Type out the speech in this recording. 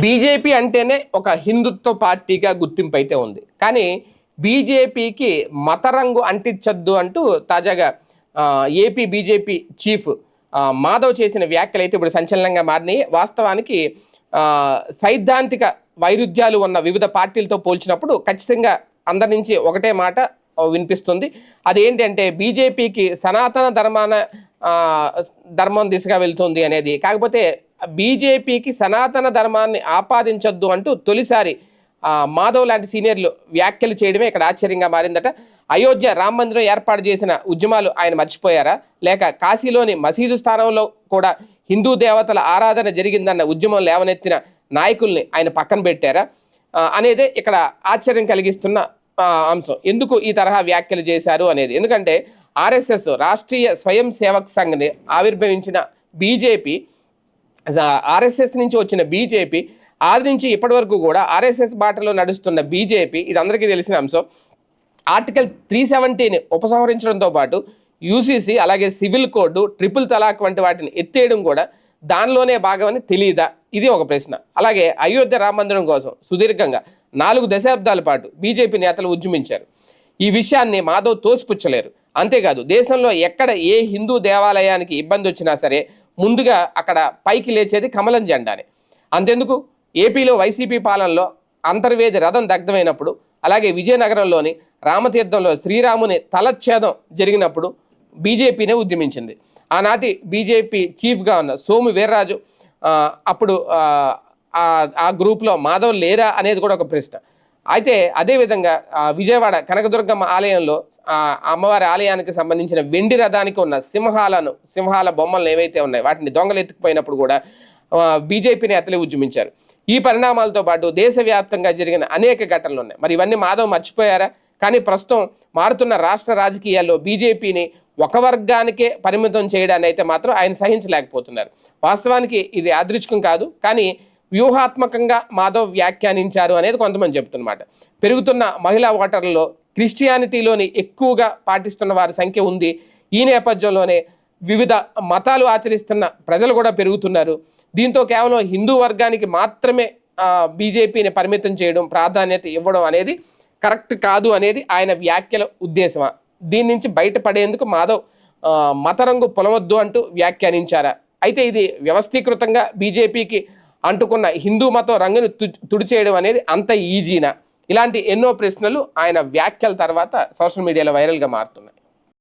BJP అంటేనే ఒక హిందుత్వ పార్టీగా గుర్తింపు అయితే ఉంది. కానీ బీజేపీకి మత రంగు అంటించద్దు అంటూ తాజాగా ఏపీ బీజేపీ చీఫ్ మాధవ్ చేసిన వ్యాఖ్యలు అయితే ఇప్పుడు సంచలనంగా మారినాయి. వాస్తవానికి సైద్ధాంతిక వైరుధ్యాలు ఉన్న వివిధ పార్టీలతో పోల్చినప్పుడు ఖచ్చితంగా అందరి నుంచి ఒకటే మాట వినిపిస్తుంది. అదేంటంటే బీజేపీకి సనాతన ధర్మాన ధర్మం దిశగా వెళ్తుంది అనేది. కాకపోతే బీజేపీకి సనాతన ధర్మాన్ని ఆపాదించొద్దు అంటూ తొలిసారి మాధవ్ లాంటి సీనియర్లు వ్యాఖ్యలు చేయడమే ఇక్కడ ఆశ్చర్యంగా మారిందట. అయోధ్య రామ మందిరం ఏర్పాటు చేసిన ఉద్యమాలు ఆయన మర్చిపోయారా? లేక కాశీలోని మసీదు స్థానంలో కూడా హిందూ దేవతల ఆరాధన జరిగిందన్న ఉద్యమం లేవనెత్తిన నాయకుల్ని ఆయన పక్కన పెట్టారా? అనేది ఇక్కడ ఆశ్చర్యం కలిగిస్తున్న అంశం. ఎందుకు ఈ తరహా వ్యాఖ్యలు చేశారు అనేది. ఎందుకంటే ఆర్ఎస్ఎస్ రాష్ట్రీయ స్వయం సేవక్ సంఘ్ని ఆవిర్భవించిన బీజేపీ ఆర్ఎస్ఎస్ నుంచి వచ్చిన బీజేపీ ఆది నుంచి ఇప్పటి వరకు కూడా ఆర్ఎస్ఎస్ బాటలో నడుస్తున్న బీజేపీ ఇది అందరికీ తెలిసిన అంశం. ఆర్టికల్ త్రీ సెవెంటీని ఉపసంహరించడంతో పాటు యూసీసీ అలాగే సివిల్ కోడ్ ట్రిపుల్ తలాక్ వంటి వాటిని ఎత్తేయడం కూడా దానిలోనే భాగమని తెలియదా ఇది ఒక ప్రశ్న. అలాగే అయోధ్య రామ మందిరం కోసం సుదీర్ఘంగా నాలుగు దశాబ్దాల పాటు బీజేపీ నేతలు ఉద్యమించారు. ఈ విషయాన్ని మాధవ్ తోసిపుచ్చలేరు. అంతేకాదు దేశంలో ఎక్కడ ఏ హిందూ దేవాలయానికి ఇబ్బంది వచ్చినా సరే ముందుగా అక్కడ పైకి లేచేది కమలం జెండానే. అంతెందుకు? ఏపీలో వైసీపీ పాలనలో అంతర్వేది రథం దగ్ధమైనప్పుడు అలాగే విజయనగరంలోని రామతీర్థంలో శ్రీరాముని తలచ్ఛేదం జరిగినప్పుడు బీజేపీనే ఉద్యమించింది. ఆనాటి బీజేపీ చీఫ్గా ఉన్న సోము వీర్రాజు అప్పుడు ఆ, గ్రూప్లో మాధవ్ లేరా అనేది కూడా ఒక ప్రశ్న. అయితే అదేవిధంగా విజయవాడ కనకదుర్గమ్మ ఆలయంలో అమ్మవారి ఆలయానికి సంబంధించిన వెండి రథానికి ఉన్న సింహాలను సింహాల బొమ్మలను ఏవైతే ఉన్నాయి వాటిని దొంగలు ఎత్తుకుపోయినప్పుడు కూడా బీజేపీ నేతలే ఉద్యమించారు. ఈ పరిణామాలతో పాటు దేశవ్యాప్తంగా జరిగిన అనేక ఘటనలు ఉన్నాయి. మరి ఇవన్నీ మాధవ్ మర్చిపోయారా? కానీ ప్రస్తుతం మారుతున్న రాష్ట్ర రాజకీయాల్లో బీజేపీని ఒక వర్గానికే పరిమితం చేయడాన్ని అయితే మాత్రం ఆయన సహించలేకపోతున్నారు. వాస్తవానికి ఇది యాదృచ్ఛికం కాదు. కానీ వ్యూహాత్మకంగా మాధవ్ వ్యాఖ్యానించారు అనేది కొంతమంది చెప్తున్నమాట పెరుగుతున్న మహిళా ఓటర్లలో క్రిస్టియానిటీలోని ఎక్కువగా పాటిస్తున్న వారి సంఖ్య ఉంది. ఈ నేపథ్యంలోనే వివిధ మతాలు ఆచరిస్తున్న ప్రజలు కూడా పెరుగుతున్నారు. దీంతో కేవలం హిందూ వర్గానికి మాత్రమే బీజేపీని పరిమితం చేయడం ప్రాధాన్యత ఇవ్వడం అనేది కరెక్ట్ కాదు అనేది ఆయన వ్యాఖ్యల ఉద్దేశమా? దీని నుంచి బయటపడేందుకు మాధవ్ మతరంగు పొలవద్దు అంటూ వ్యాఖ్యానించారా? అయితే ఇది వ్యవస్థీకృతంగా బీజేపీకి అంటుకున్న హిందూ మతం రంగును తు- తుడిచేయడం అనేది అంత ఈజీనా? ఇలాంటి ఎన్నో ప్రశ్నలు ఆయన వ్యాఖ్యల తర్వాత సోషల్ మీడియాలో వైరల్గా మారుతున్నాయి.